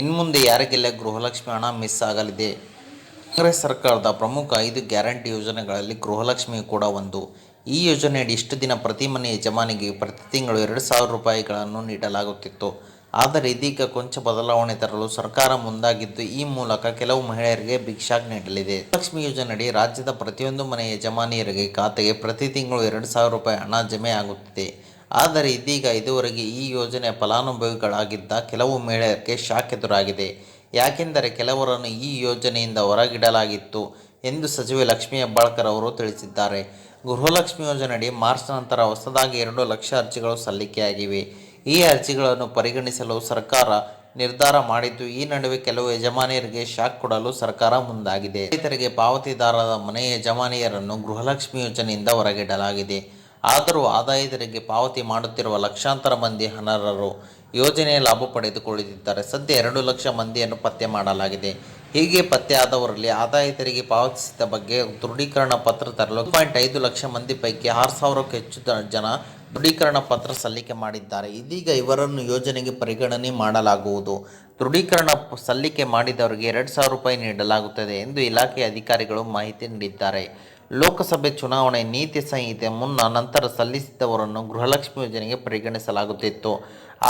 ಇನ್ಮುಂದೆ ಯಾರಿಗೆಲ್ಲ ಗೃಹಲಕ್ಷ್ಮಿ ಹಣ ಮಿಸ್ ಆಗಲಿದೆ? ಕಾಂಗ್ರೆಸ್ ಸರ್ಕಾರದ ಪ್ರಮುಖ ಐದು ಗ್ಯಾರಂಟಿ ಯೋಜನೆಗಳಲ್ಲಿ ಗೃಹಲಕ್ಷ್ಮಿ ಕೂಡ ಒಂದು. ಈ ಯೋಜನೆಯಡಿ ಇಷ್ಟು ದಿನ ಪ್ರತಿ ಮನೆ ಯಜಮಾನಿಗೆ ಪ್ರತಿ ತಿಂಗಳು ಎರಡು ಸಾವಿರ ರೂಪಾಯಿಗಳನ್ನು ನೀಡಲಾಗುತ್ತಿತ್ತು. ಆದರೆ ಇದೀಗ ಕೊಂಚ ಬದಲಾವಣೆ ತರಲು ಸರ್ಕಾರ ಮುಂದಾಗಿದ್ದು, ಈ ಮೂಲಕ ಕೆಲವು ಮಹಿಳೆಯರಿಗೆ ಭಿಕ್ಷಾಗ್ ನೀಡಲಿದೆ. ಲಕ್ಷ್ಮಿ ಯೋಜನೆಯಡಿ ರಾಜ್ಯದ ಪ್ರತಿಯೊಂದು ಮನೆ ಯಜಮಾನಿಯರಿಗೆ ಖಾತೆಗೆ ಪ್ರತಿ ತಿಂಗಳು ಎರಡು ಸಾವಿರ ರೂಪಾಯಿ ಹಣ ಜಮೆ ಆಗುತ್ತಿದೆ. ಆದರೆ ಇದೀಗ ಇದುವರೆಗೆ ಈ ಯೋಜನೆಯ ಫಲಾನುಭವಿಗಳಾಗಿದ್ದ ಕೆಲವು ಮಹಿಳೆಯರಿಗೆ ಶಾಕ್ ಎದುರಾಗಿದೆ. ಯಾಕೆಂದರೆ ಕೆಲವರನ್ನು ಈ ಯೋಜನೆಯಿಂದ ಹೊರಗಿಡಲಾಗಿತ್ತು ಎಂದು ಸಚಿವೆ ಲಕ್ಷ್ಮೀ ಹೆಬ್ಬಾಳ್ಕರ್ ಅವರು ತಿಳಿಸಿದ್ದಾರೆ. ಗೃಹಲಕ್ಷ್ಮಿ ಯೋಜನೆಯಡಿ ಮಾರ್ಚ್ ನಂತರ ಹೊಸದಾಗಿ ಎರಡು ಲಕ್ಷ ಅರ್ಜಿಗಳು ಸಲ್ಲಿಕೆಯಾಗಿವೆ. ಈ ಅರ್ಜಿಗಳನ್ನು ಪರಿಗಣಿಸಲು ಸರ್ಕಾರ ನಿರ್ಧಾರ ಮಾಡಿದ್ದು, ಈ ನಡುವೆ ಕೆಲವು ಯಜಮಾನಿಯರಿಗೆ ಶಾಕ್ ಕೊಡಲು ಸರ್ಕಾರ ಮುಂದಾಗಿದೆ. ರೈತರಿಗೆ ಪಾವತಿದಾರರ ಮನೆ ಯಜಮಾನಿಯರನ್ನು ಗೃಹಲಕ್ಷ್ಮಿ ಯೋಜನೆಯಿಂದ ಹೊರಗಿಡಲಾಗಿದೆ. ಆದರೂ ಆದಾಯ ತೆರಿಗೆ ಪಾವತಿ ಮಾಡುತ್ತಿರುವ ಲಕ್ಷಾಂತರ ಮಂದಿ ಅನರ್ಹರು ಯೋಜನೆಯ ಲಾಭ ಪಡೆದುಕೊಳ್ಳುತ್ತಿದ್ದಾರೆ. ಸದ್ಯ ಎರಡು ಲಕ್ಷ ಮಂದಿಯನ್ನು ಪತ್ತೆ ಮಾಡಲಾಗಿದೆ. ಹೀಗೆ ಪತ್ತೆಯಾದವರಲ್ಲಿ ಆದಾಯ ತೆರಿಗೆ ಪಾವತಿಸಿದ ಬಗ್ಗೆ ದೃಢೀಕರಣ ಪತ್ರ ತರಲು ಪಾಯಿಂಟ್ ಐದು ಲಕ್ಷ ಮಂದಿ ಪೈಕಿ ಆರು ಸಾವಿರಕ್ಕೂ ಹೆಚ್ಚು ಜನ ದೃಢೀಕರಣ ಪತ್ರ ಸಲ್ಲಿಕೆ ಮಾಡಿದ್ದಾರೆ. ಇದೀಗ ಇವರನ್ನು ಯೋಜನೆಗೆ ಪರಿಗಣನೆ ಮಾಡಲಾಗುವುದು. ದೃಢೀಕರಣ ಸಲ್ಲಿಕೆ ಮಾಡಿದವರಿಗೆ ಎರಡು ಸಾವಿರ ರೂಪಾಯಿ ನೀಡಲಾಗುತ್ತದೆ ಎಂದು ಇಲಾಖೆ ಅಧಿಕಾರಿಗಳು ಮಾಹಿತಿ ನೀಡಿದ್ದಾರೆ. ಲೋಕಸಭೆ ಚುನಾವಣೆ ನೀತಿ ಸಂಹಿತೆ ಮುನ್ನ ನಂತರ ಸಲ್ಲಿಸಿದವರನ್ನು ಗೃಹಲಕ್ಷ್ಮಿ ಯೋಜನೆಗೆ ಪರಿಗಣಿಸಲಾಗುತ್ತಿತ್ತು.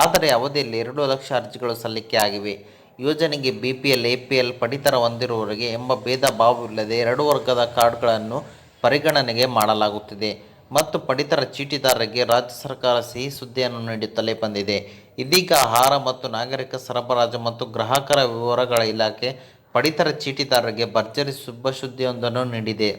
ಆದರೆ ಅವಧಿಯಲ್ಲಿ ಎರಡು ಲಕ್ಷ ಅರ್ಜಿಗಳು ಸಲ್ಲಿಕೆಯಾಗಿವೆ ಯೋಜನೆಗೆ B P L A P L ಪಡಿತರ ಹೊಂದಿರುವವರಿಗೆ ಎಂಬ ಭೇದ ಭಾವವಿಲ್ಲದೆ ಎರಡು ವರ್ಗದ ಕಾರ್ಡ್ಗಳನ್ನು ಪರಿಗಣನೆಗೆ ಮಾಡಲಾಗುತ್ತಿದೆ. ಮತ್ತು ಪಡಿತರ ಚೀಟಿದಾರರಿಗೆ ರಾಜ್ಯ ಸರ್ಕಾರ ಸಿಹಿ ಸುದ್ದಿಯನ್ನು ನೀಡುತ್ತಲೇ ಬಂದಿದೆ. ಇದೀಗ ಆಹಾರ ಮತ್ತು ನಾಗರಿಕ ಸರಬರಾಜು ಮತ್ತು ಗ್ರಾಹಕರ ವಿವರಗಳ ಇಲಾಖೆ ಪಡಿತರ ಚೀಟಿದಾರರಿಗೆ ಭರ್ಜರಿ ಶುಭ ಸುದ್ದಿಯೊಂದನ್ನು ನೀಡಿದೆ.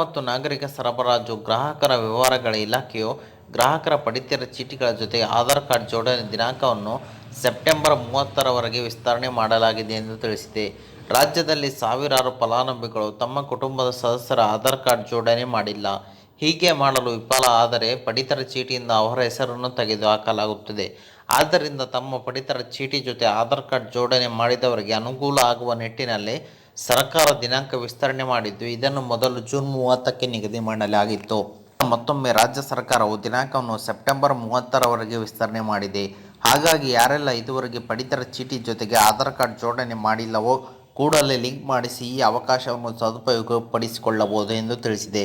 ಮತ್ತು ನಾಗರಿಕ ಸರಬರಾಜು, ಗ್ರಾಹಕರ ವ್ಯವಹಾರಗಳ ಇಲಾಖೆಯು ಗ್ರಾಹಕರ ಪಡಿತರ ಚೀಟಿಗಳ ಜೊತೆ ಆಧಾರ್ ಕಾರ್ಡ್ ಜೋಡಣೆ ದಿನಾಂಕವನ್ನು ಸೆಪ್ಟೆಂಬರ್ ಮೂವತ್ತರವರೆಗೆ ವಿಸ್ತರಣೆ ಮಾಡಲಾಗಿದೆ ಎಂದು ತಿಳಿಸಿದೆ. ರಾಜ್ಯದಲ್ಲಿ ಸಾವಿರಾರು ಫಲಾನುಭವಿಗಳು ತಮ್ಮ ಕುಟುಂಬದ ಸದಸ್ಯರ ಆಧಾರ್ ಕಾರ್ಡ್ ಜೋಡಣೆ ಮಾಡಿಲ್ಲ. ಹೀಗೆ ಮಾಡಲು ವಿಫಲ ಆದರೆ ಪಡಿತರ ಚೀಟಿಯಿಂದ ಅವರ ಹೆಸರನ್ನು ತೆಗೆದುಹಾಕಲಾಗುತ್ತದೆ ಆದ್ದರಿಂದ ತಮ್ಮ ಪಡಿತರ ಚೀಟಿ ಜೊತೆ ಆಧಾರ್ ಕಾರ್ಡ್ ಜೋಡಣೆ ಮಾಡಿದವರಿಗೆ ಅನುಕೂಲ ಆಗುವ ನಿಟ್ಟಿನಲ್ಲಿ ಸರ್ಕಾರ ದಿನಾಂಕ ವಿಸ್ತರಣೆ ಮಾಡಿದ್ದು, ಇದನ್ನು ಮೊದಲು ಜೂನ್ ಮೂವತ್ತಕ್ಕೆ ನಿಗದಿ ಮಾಡಲಾಗಿತ್ತು ಮತ್ತೊಮ್ಮೆ ರಾಜ್ಯ ಸರ್ಕಾರವು ದಿನಾಂಕವನ್ನು ಸೆಪ್ಟೆಂಬರ್ ಮೂವತ್ತರವರೆಗೆ ವಿಸ್ತರಣೆ ಮಾಡಿದೆ. ಹಾಗಾಗಿ ಯಾರೆಲ್ಲ ಇದುವರೆಗೆ ಪಡಿತರ ಚೀಟಿ ಜೊತೆಗೆ ಆಧಾರ್ ಕಾರ್ಡ್ ಜೋಡಣೆ ಮಾಡಿಲ್ಲವೋ, ಕೂಡಲೇ ಲಿಂಕ್ ಮಾಡಿಸಿ ಈ ಅವಕಾಶವನ್ನು ಸದುಪಯೋಗಪಡಿಸಿಕೊಳ್ಳಬಹುದು ಎಂದು ತಿಳಿಸಿದೆ.